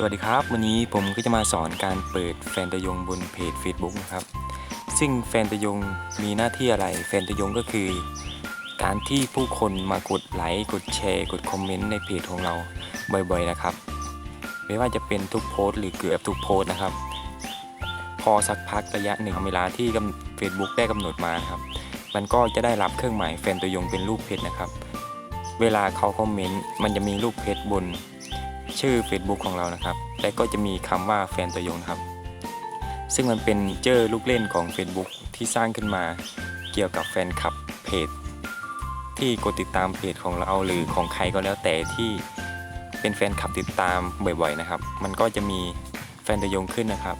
สวัสดีครับ วันนี้ผมก็จะมาสอนการเปิดแฟนตยงบนเพจ Facebook นะครับ ซึ่งแฟนตยงมีหน้าที่อะไร แฟนตยงก็คือ การที่ผู้คนมากดไลค์กดแชร์กดคอมเมนต์ในเพจของเราบ่อยๆนะครับ ไม่ว่าจะเป็นทุกโพสต์หรือเกือบทุกโพสต์นะครับ พอสักพักระยะหนึ่งเวลาที่เฟซบุ๊กได้กำหนดมาครับ มันก็จะได้รับเครื่องหมายแฟนตัวยงเป็นรูปเพจนะครับ เวลาเขาคอมเมนต์มันจะมีรูปเพจบน ชื่อ Facebook ของเรานะครับ และก็จะมีคำว่าแฟนตัวยงครับ ซึ่งมันเป็นเจอลูกเล่นของ Facebook ที่สร้างขึ้นมาเกี่ยวกับแฟนคลับเพจที่กดติดตามเพจของเราหรือของใครก็แล้วแต่ที่เป็นแฟนคลับติดตามบ่อยๆนะครับ มันก็จะมีแฟนตัวยงขึ้นนะครับ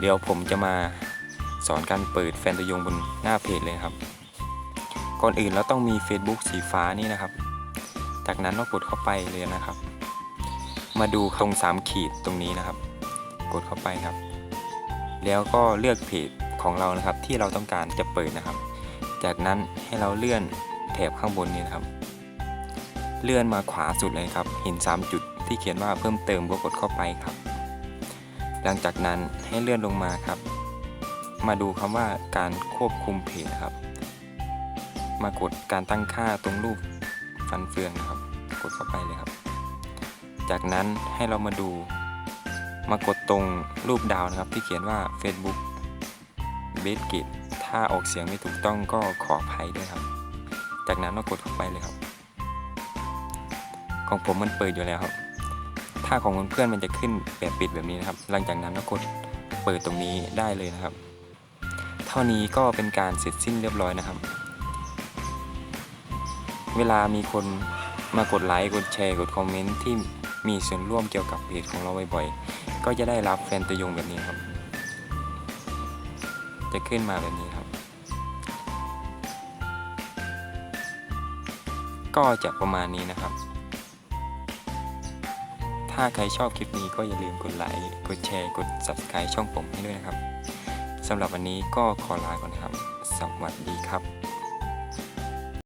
เดี๋ยวผมจะมาสอนการเปิดแฟนตัวยงบนหน้าเพจเลยครับ ก่อนอื่นเราต้องมี Facebook สีฟ้านี่นะครับ จากนั้นเรากดเข้าไปเลยนะครับ มาดูตรง 3 ขีดตรงนี้นะครับ กดเข้าไปครับ แล้วก็เลือกเพจของเรานะครับ ที่เราต้องการจะเปิดนะครับ จากนั้นให้เราเลื่อนแถบข้างบนนี้นะครับ เลื่อนมาขวาสุดเลยครับ เห็น 3 จุดที่เขียนว่าเพิ่มเติมก็กดเข้าไปครับ หลังจากนั้นให้เลื่อนลงมาครับ มาดูคำว่าการควบคุมเพจครับ มากดการตั้งค่าตรงรูปฟันเฟืองนะครับ กดเข้าไปเลยครับ จากนั้นให้เรามาดู มากดตรงรูปดาวนะครับ ที่เขียนว่า Facebook b a s e g a t ถ้าออกเสียงไม่ถูกต้องก็ขออภัยด้วยครับ จากนั้นเรากดเข้าไปเลยครับ ของผมมันเปิดอยู่แล้วครับ ถ้าของเพื่อนมันจะขึ้นแบบปิดแบบนี้นะครับ หลังจากนั้นเรากดเปิดตรงนี้ได้เลยนะครับ เท่านี้ก็เป็นการเสร็จสิ้นเรียบร้อยนะครับ เวลามีคนมากดไลค์ กดแชร์ กดคอมเมนต์ที่ มีส่วนร่วมเกี่ยวกับเพจของเราบ่อยๆ ก็จะได้รับแฟนตัวยงแบบนี้ครับ จะขึ้นมาแบบนี้ครับ ก็จะประมาณนี้นะครับ ถ้าใครชอบคลิปนี้ก็อย่าลืมกดไลค์ กดแชร์ กด subscribe ช่องผมให้ด้วยนะครับสำหรับวันนี้ก็ขอลาก่อนครับ สวัสดีครับ